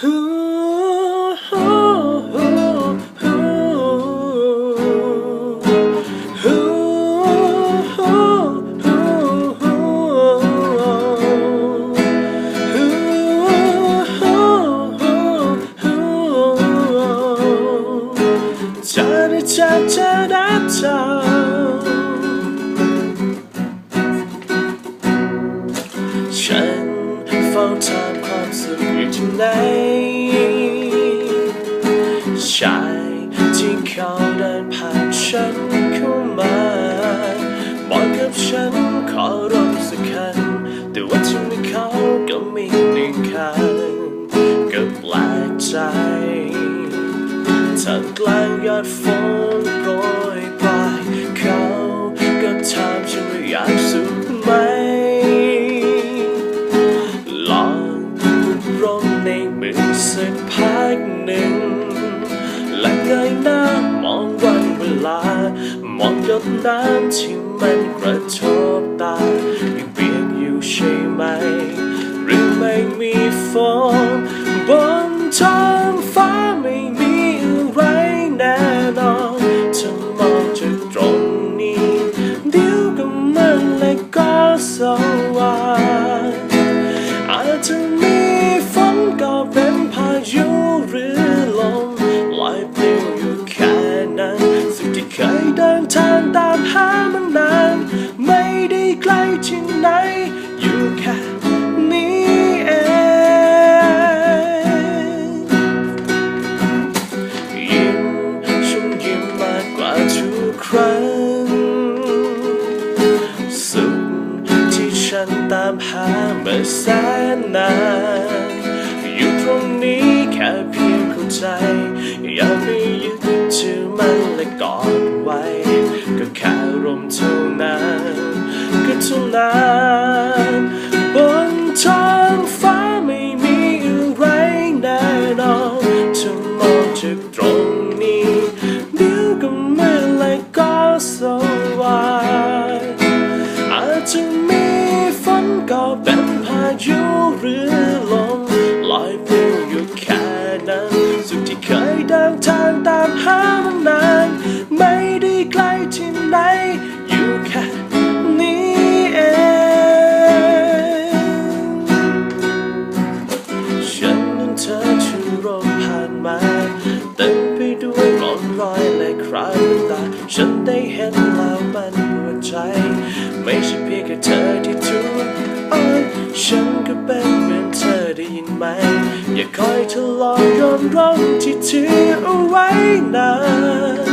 Who สุขอยู่ที่ไหนชายที่เขาเดินผ่านฉันเข้ามาบอกกับฉันขอร้องสักคัน แต่ว่าที่มีเขาก็มีหนึ่งคันก็แปลกใจท่ามกลางยอดฝนโปรย สักพักหนึ่ง และเงยหน้ามองวันเวลา มองหยดน้ำที่มันกระทบตายังเปียกอยู่ใช่ไหม หรือไม่มีฝน เดินทางตามหามันนาน ไม่ได้ไกล้ที่ไหน อยู่แค่นี้เอง ยิ้มฉันยิ้มมากกว่าทุกครั้ง สุขที่ฉันตามหามื่อแสนนาน อยู่ตรงนี้แค่เพียงเข้าใจ อยากไปยึดถือมันและกอด วายอาจจะมีฝนก็เป็นพายุหรือลมล มันปวดใจ ไม่ใช่เพียงแค่เธอที่ทุกข์อ่อนฉันก็เป็นเหมือนเธอได้ยินไหม อย่าคอยทะเลาะยอมร้องที่ถือเอาไว้นาน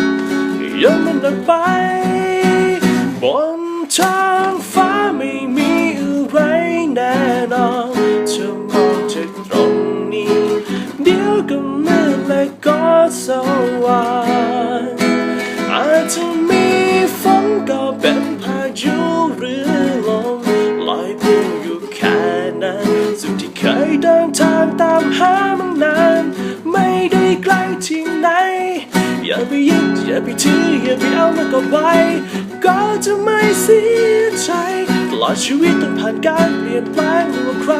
ยอมมันออกไปบนท้อง หามันนาน ไม่ได้ไกลที่ไหน อย่าไปยึดอย่าไปถืออย่าไปเอามันก็ไว้ ก็จะไม่เสียใจตลอดชีวิตต้องผ่านการเปลี่ยนแปลงไม่ว่าใคร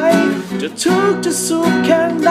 จะทุกข์จะสุขแค่ไหน